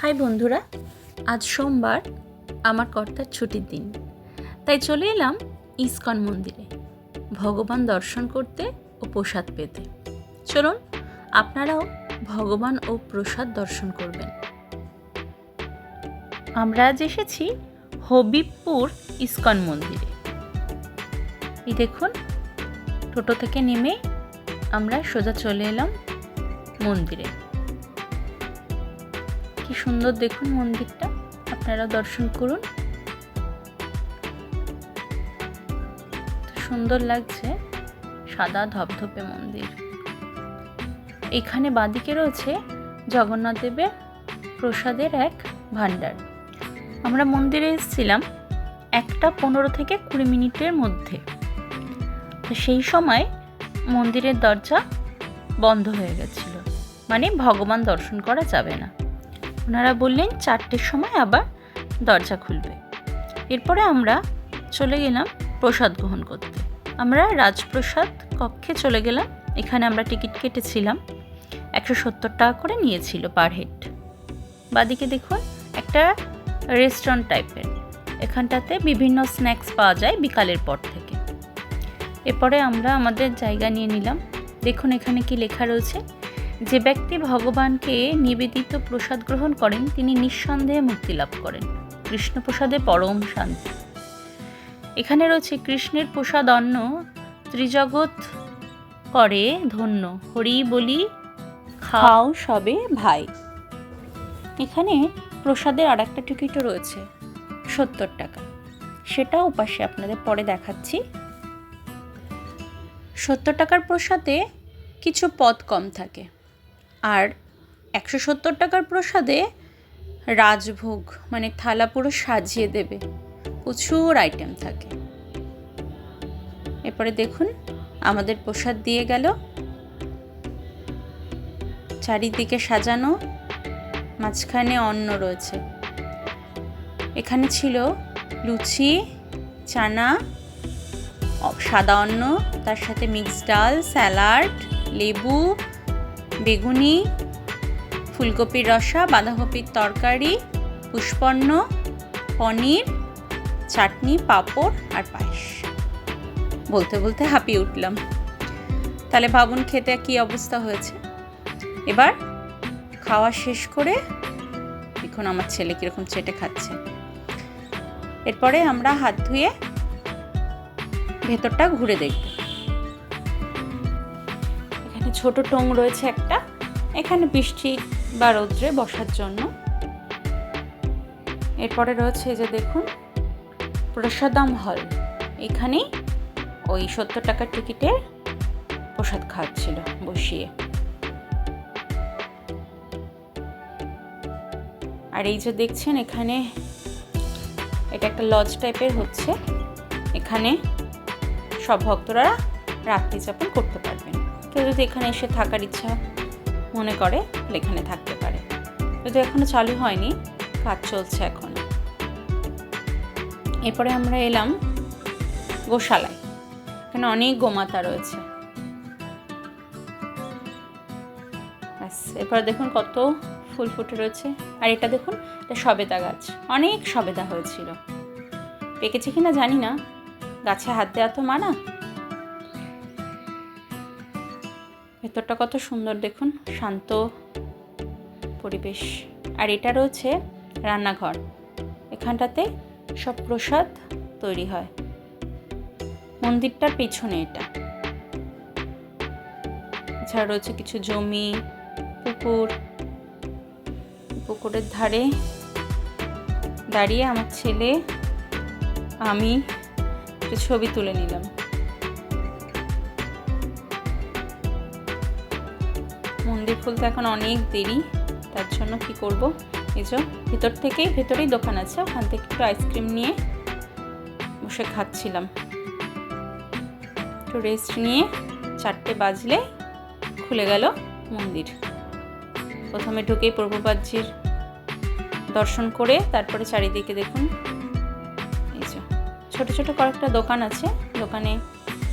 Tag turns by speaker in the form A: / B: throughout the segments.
A: High বন্ধুরা, আজ সোমবার, আমার কর্তার ছুটির দিন। তাই চলে এলাম ইস্কন মন্দিরে, ভগবান দর্শন করতে ও প্রসাদ পেতে। চলুন, আপনারাও ভগবান ও প্রসাদ দর্শন করবেন। আমরা আজ এসেছি হবিবপুর ইস্কন মন্দিরে। এই দেখুন, টোটো থেকে নেমে আমরা সোজা চলে এলাম মন্দিরে। কি সুন্দর দেখুন মন্দিরটা। আপনারা দর্শন করুন। সুন্দর লাগছে, সাদা ধপধপে মন্দির। এখানে বাদিকে রয়েছে জগন্নাথ দেবের প্রসাদের এক ভাণ্ডার। আমরা মন্দিরে এসেছিলাম একটা পনেরো থেকে কুড়ি মিনিটের মধ্যে। তো সেই সময় মন্দিরের দরজা বন্ধ হয়ে গেছিল। মানে ভগবান দর্শন করা যাবে না। ওনারা বললেন, চারটের সময় আবার দরজা খুলবে। এরপরে আমরা চলে গেলাম প্রসাদ গ্রহণ করতে। আমরা রাজপ্রসাদ কক্ষে চলে গেলাম। এখানে আমরা টিকিট কেটেছিলাম। একশো সত্তর টাকা করে নিয়েছিল পার হেড। বাদিকে দেখুন, একটা রেস্টুরেন্ট টাইপের। এখানটাতে বিভিন্ন স্ন্যাক্স পাওয়া যায় বিকালের পর থেকে। এরপরে আমরা আমাদের জায়গা নিয়ে নিলাম। দেখুন এখানে কি লেখা রয়েছে। যে ব্যক্তি ভগবানকে নিবেদিত প্রসাদ গ্রহণ করেন, তিনি নিঃসন্দেহে মুক্তি লাভ করেন। কৃষ্ণ প্রসাদে পরম শান্তি। এখানে রয়েছে কৃষ্ণের প্রসাদ অন্ন, ত্রিজগৎ করে ধন্য। হরি বলি, খাও। সবে ভাই। এখানে প্রসাদের আর একটা টিকিটও রয়েছে, সত্তর টাকা। সেটাও পাশে আপনাদের পরে দেখাচ্ছি। সত্তর টাকার প্রসাদে কিছু পদ কম থাকে। আর একশো সত্তর টাকার প্রসাদে রাজভোগ মানে থালা পুরো সাজিয়ে দেবে। প্রচুর আইটেম থাকে। এরপরে দেখুন, আমাদের প্রসাদ দিয়ে গেল। চারিদিকে সাজানো, মাঝখানে অন্ন রয়েছে। এখানে ছিল লুচি, চানা, সাদা অন্ন, তার সাথে মিক্সড ডাল স্যালাড লেবু বেগুনি, ফুলকপির রসা, বাঁধাকপির তরকারি পুষ্পন্ন পনির, চাটনি, পাঁপড় আর পায়েস। বলতে বলতে হাঁপিয়ে উঠলাম। তাহলে ভাবুন খেতে কি অবস্থা হয়েছে। এবার খাওয়া শেষ করে এখন আমার ছেলে কীরকম চেটে খাচ্ছে। এরপরে আমরা হাত ধুয়ে ভেতরটা ঘুরে দেখব। ছোট টং রয়েছে একটা। এখানে বৃষ্টি বা রৌদ্রে বসার জন্য। এরপরে রয়েছে যে দেখুন, প্রসাদাম হল। এখানেই ওই সত্তর টাকার টিকিটে প্রসাদ খাওয়াচ্ছিল বসিয়ে। আর এই যে দেখছেন, এখানে এটা একটা লজ টাইপের হচ্ছে। এখানে সব ভক্তরা রাত্রি যাপন করতে পারবেন। কেউ যদি এখানে এসে থাকার ইচ্ছা মনে করে তাহলে এখানে থাকতে পারে। যদি এখনও চালু হয়নি, কাজ চলছে এখন। এরপরে আমরা এলাম গোশালায়, এখানে অনেক গোমাতা রয়েছে। এরপরে দেখুন কত ফুল ফুটে রয়েছে। আর এটা দেখুন, এটা সবেদা গাছ। অনেক সবেদা হয়েছিল। পেকেছে কিনা জানি না। গাছে হাত দেওয়া তো মানা। ভেতরটা কত সুন্দর দেখুন, শান্ত পরিবেশ। আর এটা রয়েছে রান্নাঘর। এখানটাতে সব প্রসাদ তৈরি হয়। মন্দিরটার পেছনে এটা। এছাড়া রয়েছে কিছু জমি, পুকুর। পুকুরের ধারে দাঁড়িয়ে আমার ছেলে, আমি একটু ছবি তুলে নিলাম। মন্দির খুলতে এখন অনেক দেরি, তার জন্য কি করব? এই যে, ভিতর থেকেই ভেতরেই দোকান আছে, ওখান থেকে একটু আইসক্রিম নিয়ে বসে খাচ্ছিলাম। একটু রেস্ট নিয়ে চারটে বাজলে খুলে গেল মন্দির। প্রথমে ঢুকেই প্রভুপাদজির দর্শন করে তারপরে চারিদিকে দেখুন। এই যে, ছোটো ছোটো কয়েকটা দোকান আছে, দোকানে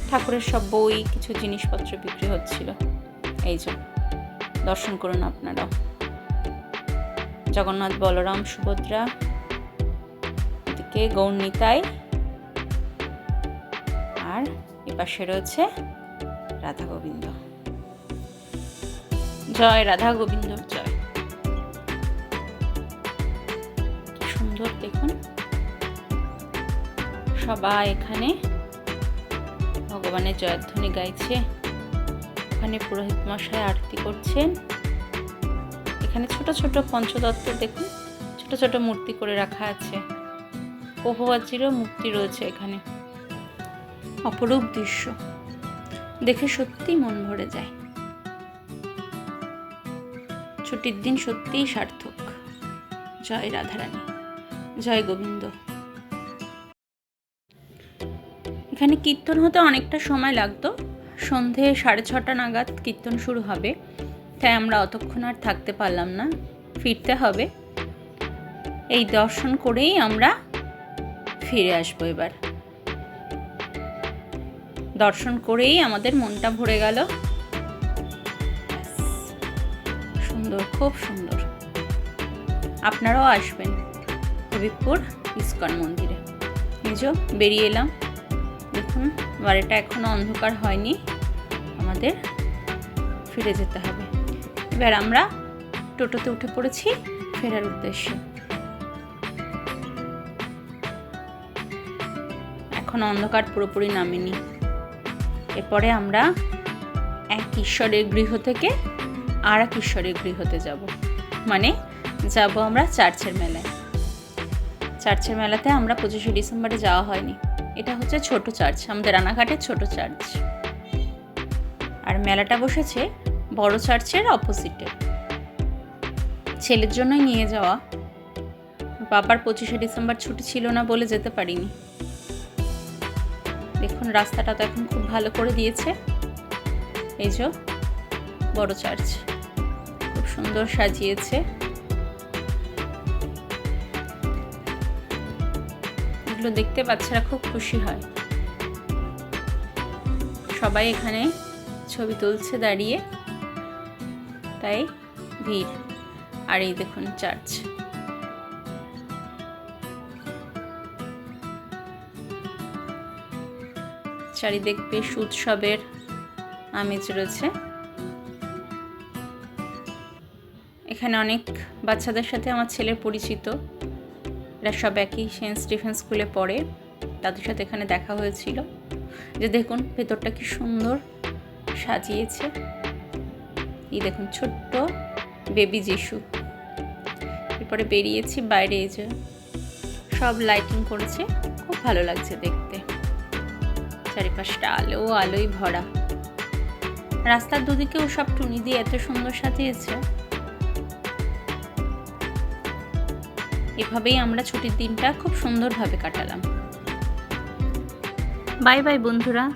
A: ঠাকুরের সব বই, কিছু জিনিসপত্র বিক্রি হচ্ছিল। এই যে দর্শন করুন আপনারা জগন্নাথ বলরাম সুভদ্রা, এদিকে গৌরনিতাই আর এপাশে রয়েছে রাধা গোবিন্দ। জয় রাধা গোবিন্দ, জয়। সুন্দর দেখুন। সবাই এখানে ভগবানের জয়ধ্বনি গাইছে। ওখানে পুরোহিত মশাই আরতি করছেন। এখানে ছোট ছোট পঞ্চদত্ত দেখুন, ছোট ছোট মূর্তি করে রাখা আছে। বহুবাজিরও মূর্তি রয়েছে এখানে। অপরূপ দৃশ্য। দেখে সত্যি মন ভরে যায়। ছুটির দিন সত্যিই সার্থক। জয় রাধারানী, জয় গোবিন্দ। এখানে কীর্তন হতে অনেকটা সময় লাগতো। সন্ধে সাড়ে ছটা নাগাদ কীর্তন শুরু হবে। তাই আমরা অতক্ষণ আর থাকতে পারলাম না। ফিরতে হবে। এই দর্শন করেই আমরা ফিরে আসব এবার। দর্শন করেই আমাদের মনটা ভরে গেল। সুন্দর, খুব সুন্দর। আপনারাও আসবেন হবিবপুর ইস্কন মন্দিরে। নিজেও বেরিয়ে এলাম। দেখুন, বাড়িটা এখনও অন্ধকার হয়নি। আমাদের ফিরে যেতে হবে। এবার আমরা টোটোতে উঠে পড়েছি ফেরার উদ্দেশ্যে। এখন অন্ধকার পুরোপুরি নামেনি। এরপরে আমরা এক ঈশ্বরের গৃহ থেকে আর এক ঈশ্বরের গৃহতে যাব। মানে যাব আমরা চার্চের মেলায়। চার্চের মেলাতে আমরা পঁচিশে ডিসেম্বরে যাওয়া হয়নি। এটা হচ্ছে ছোট চার্চ, আমাদের রানাঘাটের ছোট চার্চ। মেলাটা বসেছে বড় চার্চের অপোজিটে। ছেলের জন্যই নিয়ে যাওয়া। বাবার পঁচিশে ডিসেম্বর ছুটি ছিল না বলে যেতে পারিনি। দেখুন, রাস্তাটা তো এখন খুব ভালো করে দিয়েছে। এই যে বড় চার্চ। খুব সুন্দর সাজিয়েছে। এগুলো দেখতে বাচ্চারা খুব খুশি হয়। সবাই এখানে ছবি তুলছে দাঁড়িয়ে। তাই ভিড়। আর এই দেখুন চার্চ। চারিদিক বেশ উৎসবের আমেজ রয়েছে। এখানে অনেক বাচ্চাদের সাথে আমার ছেলের পরিচিত। এরা সব একই সেন্ট স্টিফেন স্কুলে পড়ে। তাদের সাথে এখানে দেখা হয়েছিল। যে দেখুন, ভেতরটা কি সুন্দর। সাজিয়েছে। এই দেখুন, ছোট্ট বেবি যিশু। এরপরে বেরিয়েছি বাইরে, এই যে সব লাইটিং করেছে। খুব ভালো লাগছে দেখতে। চারিপাশটা আলো, আলোই ভরা। রাস্তার দুদিকেও সব টুনি দিয়ে এত সুন্দর সাজিয়েছে। এভাবেই আমরা ছুটির দিনটা খুব সুন্দরভাবে কাটালাম। বাই বাই বন্ধুরা।